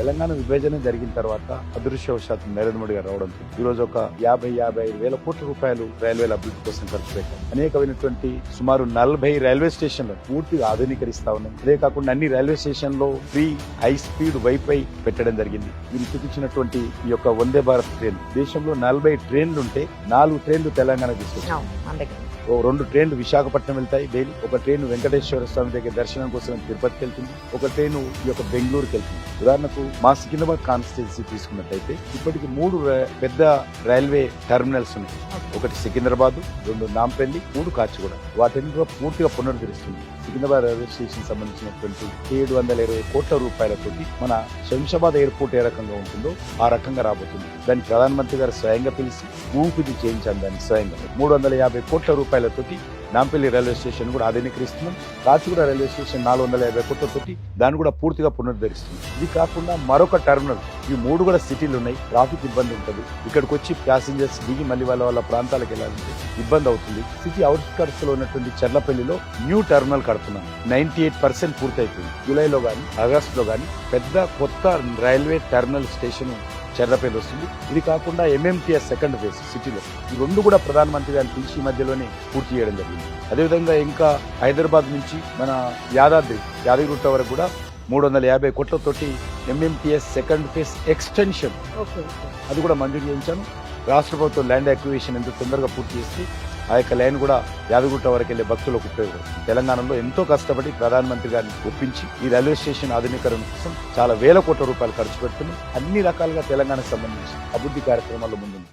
తెలంగాణ విభజన జరిగిన తర్వాత అదృశ్యవశాత్తు నరేంద్ర మోడీ గారు రావడంతో ఈ రోజు ఒక యాభై యాభై ఐదు వేల కోట్ల రూపాయలు రైల్వేల అభివృద్ధి కోసం ఖర్చు పెట్టారు. అనేకమైనటువంటి సుమారు నలభై రైల్వే స్టేషన్లు పూర్తిగా ఆధునీకరిస్తా ఉన్నాం. అదే కాకుండా అన్ని రైల్వే స్టేషన్లో ఫ్రీ హై స్పీడ్ వైఫై పెట్టడం జరిగింది. మీరు చూపించినటువంటి ఈ యొక్క వందే భారత్ ట్రైన్. దేశంలో నలభై ట్రైన్లు ఉంటే నాలుగు ట్రైన్లు తెలంగాణ అందుకే. ఓ రెండు ట్రైన్లు విశాఖపట్నం వెళ్తాయి డైలీ. ఒక ట్రైన్ వెంకటేశ్వర స్వామి దగ్గర దర్శనం కోసం తిరుపతికి వెళ్తుంది. ఒక ట్రైన్ ఈ యొక్క బెంగళూరుకి వెళ్తుంది. ఉదాహరణకు మా సికింద్రాబాద్ కాన్స్టిట్యున్సీ తీసుకున్నట్టయితే ఇప్పటికి మూడు పెద్ద రైల్వే టెర్మినల్స్ ఉన్నాయి. ఒకటి సికింద్రాబాద్ రెండు నాంపల్లి మూడు కాచిగూడ. వాటిని కూడా పూర్తిగా పునరుద్ధరిస్తుంది. సికింద్రాబాద్ రైల్వే స్టేషన్ సంబంధించినటువంటి ఏడు వందల ఇరవై కోట్ల రూపాయలతోటి మన శంషాబాద్ ఎయిర్పోర్ట్ ఏ రకంగా ఉంటుందో ఆ రకంగా రాబోతుంది. దాన్ని ప్రధానమంత్రి గారు స్వయంగా పిలిచి పూజ చేయించాను దాన్ని స్వయంగా. మూడు వందల యాభై కోట్ల రూపాయలతోటి నాంపల్లి రైల్వే స్టేషన్ కూడా ఆధునీకరిస్తున్నాం కాచిగూడ రైల్వే స్టేషన్ నాలుగు వందల యాభై కోట్లతోటి దాన్ని కూడా పూర్తిగా పునరుద్ధరిస్తుంది ఇది కాకుండా మరొక టెర్మినల్ ఈ మూడు కూడా సిటీలు ఉన్నాయి. ట్రాఫిక్ ఇబ్బంది ఉంటుంది. ఇక్కడికి వచ్చి ప్యాసింజర్స్ దిగి మళ్ళీ వాళ్ళ వాళ్ళ ప్రాంతాలకు వెళ్ళాలంటే ఇబ్బంది అవుతుంది. సిటీ అవుట్స్కర్ట్స్లో ఉన్నటువంటి చెర్లపల్లిలో న్యూ టెర్మినల్ కడుతున్నాం. నైన్టీ ఎయిట్ పర్సెంట్ పూర్తయిపోయింది. జూలైలో కానీ ఆగస్ట్లో కానీ పెద్ద కొత్త రైల్వే టెర్మినల్ స్టేషన్ చెర్లపల్లి వస్తుంది. ఇది కాకుండా ఎంఎంటీఎస్ సెకండ్ ఫేజ్ సిటీలో. ఈ రెండు కూడా ప్రధానమంత్రి గారిని పిలిచి ఈ మధ్యలోనే పూర్తి చేయడం జరిగింది. అదేవిధంగా ఇంకా హైదరాబాద్ నుంచి మన యాదాద్రి యాదగిరిగుట్ట వరకు కూడా మూడు వందల యాభై కోట్లతోటి ఎంఎంటీఎస్ సెకండ్ ఫేజ్ ఎక్స్టెన్షన్ అది కూడా మంజూరు చేయించాను. రాష్ట్ర ప్రభుత్వం ల్యాండ్ అక్విజిషన్ ఎంత తొందరగా పూర్తి చేసి ఆ యొక్క లైన్ కూడా యాదగుట్ట వరకు వెళ్ళే భక్తులకు ఉపయోగపడుతుంది. తెలంగాణలో ఎంతో కష్టపడి ప్రధానమంత్రి గారిని ఒప్పించి ఈ రైల్వే స్టేషన్ ఆధునీకరణ కోసం చాలా వేల కోట్ల రూపాయలు ఖర్చు పెడుతున్నాం. అన్ని రకాలుగా తెలంగాణకు సంబంధించి అభివృద్ధి కార్యక్రమాల్లో ముందుంది.